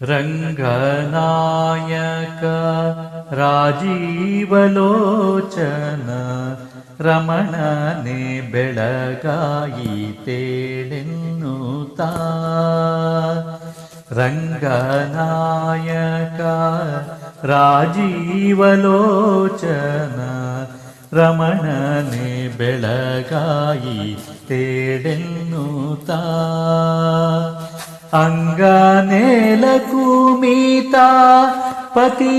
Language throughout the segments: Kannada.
ರಂಗನಾಯಕ ರಾಜೀವಲೋಚನ ರಮಣನೆ ಬೆಳಗಾಯಿ ತೇಳೆನ್ನುತ್ತಾ ರಂಗನಾಯಕ ರಾಜೀವಲೋಚನ ರಮಣನೆ ಬೆಳಗಾಯಿ ತೇಳೆನ್ನುತ್ತಾ ಅಂಗನೇಲಕು ಮೀತ ಪತಿಯಾನೆಬ್ಬಿಸಿದಳು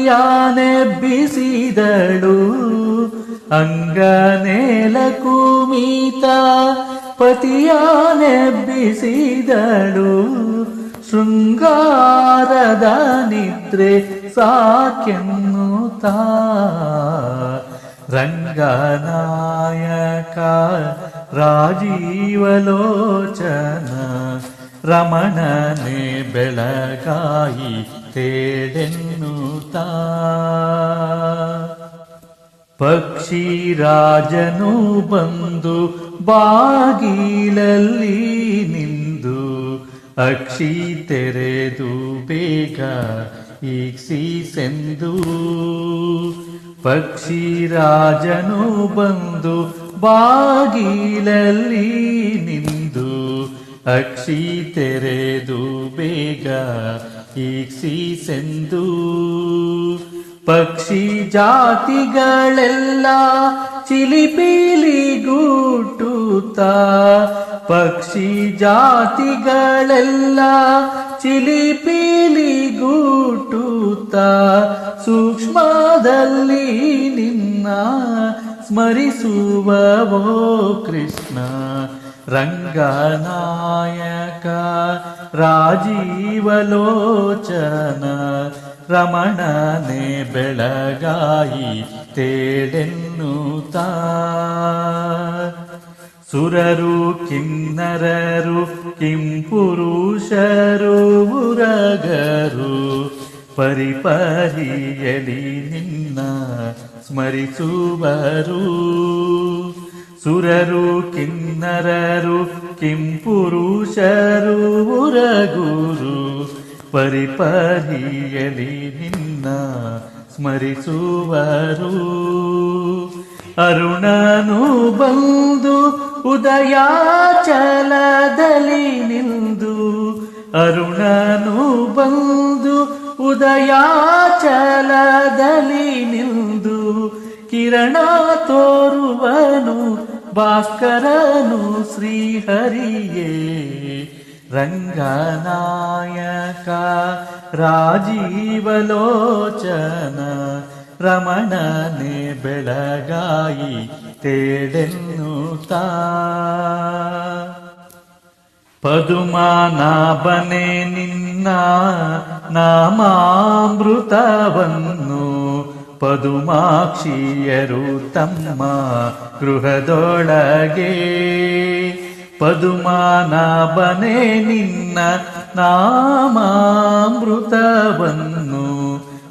ಅಂಗನೇಲಕು ಮೀತ ಪತಿಯಾನೆಬ್ಬಿಸಿದಳು ಶೃಂಗಾರದ ನಿದ್ರೆ ಸಾಕೆನ್ನುತ್ತಾ ರಂಗನಾಯಕ ರಾಜೀವಲೋಚನ ರಮಣನೆ ಬೆಳಗಾಯಿ ತೇಡೆನ್ನುತ್ತ? ಪಕ್ಷಿ ರಾಜನು ಬಂದು ಬಾಗಿಲಲ್ಲಿ ನಿಂದು ಅಕ್ಷಿ ತೆರೆದು ಬೇಗ ಈಕ್ಷಿಸೆಂದು ಪಕ್ಷಿರಾಜನು ಬಂದು ಬಾಗಿಲಲ್ಲಿ ನಿಂದು ಅಕ್ಷಿ ತೆರೆದು ಬೇಗ ಈಕ್ಷಿಸೆಂದು. ಪಕ್ಷಿ ಜಾತಿಗಳೆಲ್ಲ ಚಿಲಿಪಿಲಿಗೂಟುತ್ತಾ. ಪಕ್ಷಿ ಜಾತಿಗಳೆಲ್ಲ ಚಿಲಿಪಿಲಿಗೂಟುತ್ತಾ. ಸೂಕ್ಷ್ಮದಲ್ಲಿ ನಿನ್ನ ಸ್ಮರಿಸುವವೋ ಕೃಷ್ಣ. ರಂಗನಾಯಕ ರಾಜೀವಲೋಚನ ರಮಣನೆ ಬೆಳಗಾಯಿ ತೇಳೆನ್ನುತ್ತಾ ಸುರರು ಕಿನ್ನರರು ಕಿಂಪುರುಷರು ಉರಗರು ಪರಿಪರಿಯಲಿ ನಿನ್ನ ಸ್ಮರಿಸುವರು. ಸುರರು, ಕಿನ್ನರರು, ಕಿಂಪುರುಷರು, ಉರಗುರು, ಪರಿಪರಿಯಲಿ ನಿನ್ನ ಸ್ಮರಿಸುವರು. ಅರುಣನು ಬಂದು ಉದಯಾಚಲದಲ್ಲಿ ನಿಂದು. ಅರುಣನು ಬಂದು ಉದಯಾಚಲದಲ್ಲಿ ನಿಂದು. ಕಿರಣ ತೋರುವನು ಭಾಸ್ಕರನು ಶ್ರೀಹರಿಯೇ ರಂಗನಾಯಕ ರಾಜೀವಲೋಚನ ರಮಣನೆ ಬೆಳಗಾಯಿ ತೇಡೆನ್ನುತ್ತಾ. ಪದುಮಾನಾಭನೆ ನಿನ್ನ ನಾಮಾಮೃತವನ್ನು ಪದುಮಾಕ್ಷಿಯರು ತಮ್ಮ ಗೃಹದೊಳಗೆ ಪದುಮಾನಾಭನೆ ನಿನ್ನ ನಾಮಾಮೃತವನ್ನು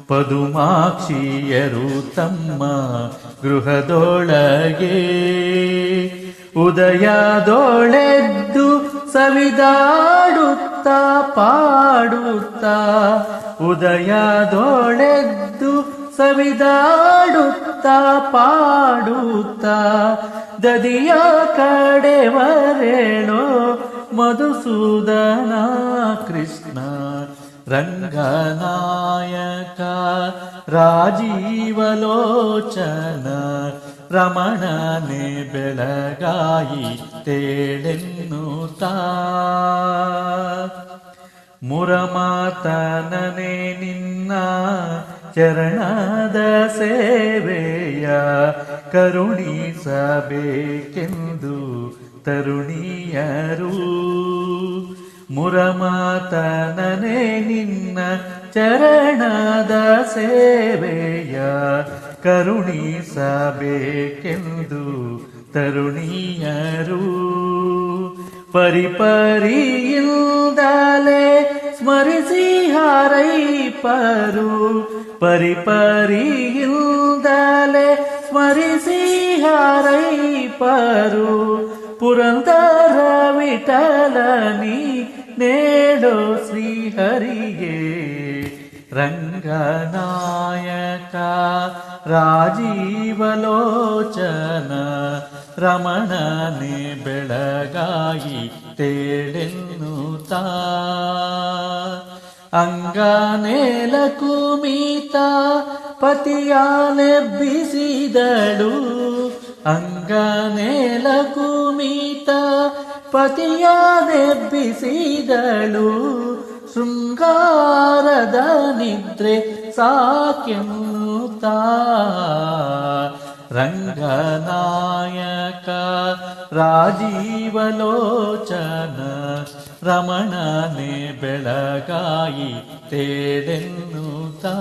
ಪದುಮಾಕ್ಷಿಯರು ತಮ್ಮ ಗೃಹದೊಳಗೆ ಉದಯದೊಳೆದ್ದು ಸವಿದಾಡುತ್ತಾ ಪಾಡುತ್ತಾ ಉದಯದೊಳೆದ್ದು ಸವಿದಾಡುತ್ತಾ ಪಾಡುತ್ತಾ ದದಿಯ ಕಡೆವರೇಳೋ ಮಧುಸೂದನ ಕೃಷ್ಣ ರಂಗನಾಯಕ ರಾಜೀವಲೋಚನ ರಮಣನೆ ಬೆಳಗಾಯಿ ತೇಳೆನ್ನುತ್ತಾ ಮುರಮಾತನನೆ ನಿನ್ನ ಚರಣದ ಸೇವೆಯ ಕರುಣಿಸಬೇಕೆಂದು ತರುಣಿಯರು. ಮುರಮಾತನೇ ನಿನ್ನ ಚರಣದ ಸೇವೆಯ ಕರುಣಿಸಬೇಕೆಂದು ತರುಣಿಯರು. ಪರಿಪರಿಯಿಂದಲೇ ಸ್ಮರಿಸಿ ಹಾರೈಪರು. ಪರಿಪರಿಯಿಂದಲೇ ಸ್ಮರಿಸಿ ಹಾರೈಪರು ಪುರಂದರ ವಿಠಲನಿ ನೇಡೋ ಶ್ರೀಹರಿಗೆ ರಂಗನಾಯಕ ರಾಜೀವಲೋಚನ ರಮಣನೆ ಬೆಳಗಾಯಿ ತೇಳೆನ್ನುತ್ತಾ ಅಂಗನೇಲ ಕುಮಿತ ಪತಿಯಾಲೆಬ್ಬಿಸಿದಳು ಅಂಗನೇಲ ಕುಮಿತ ಪತಿಯಾಲೆಬ್ಬಿಸಿದಳು ಶೃಂಗಾರದ ನಿದ್ರೆ ಸಾಕೆನ್ನುತ್ತಾ ರಂಗನಾಯಕ ರಾಜೀವಲೋಚನ ರಮಣನೆ ಬೆಳಗಾಯಿ ತೇಡೆನ್ನುತ್ತಾ.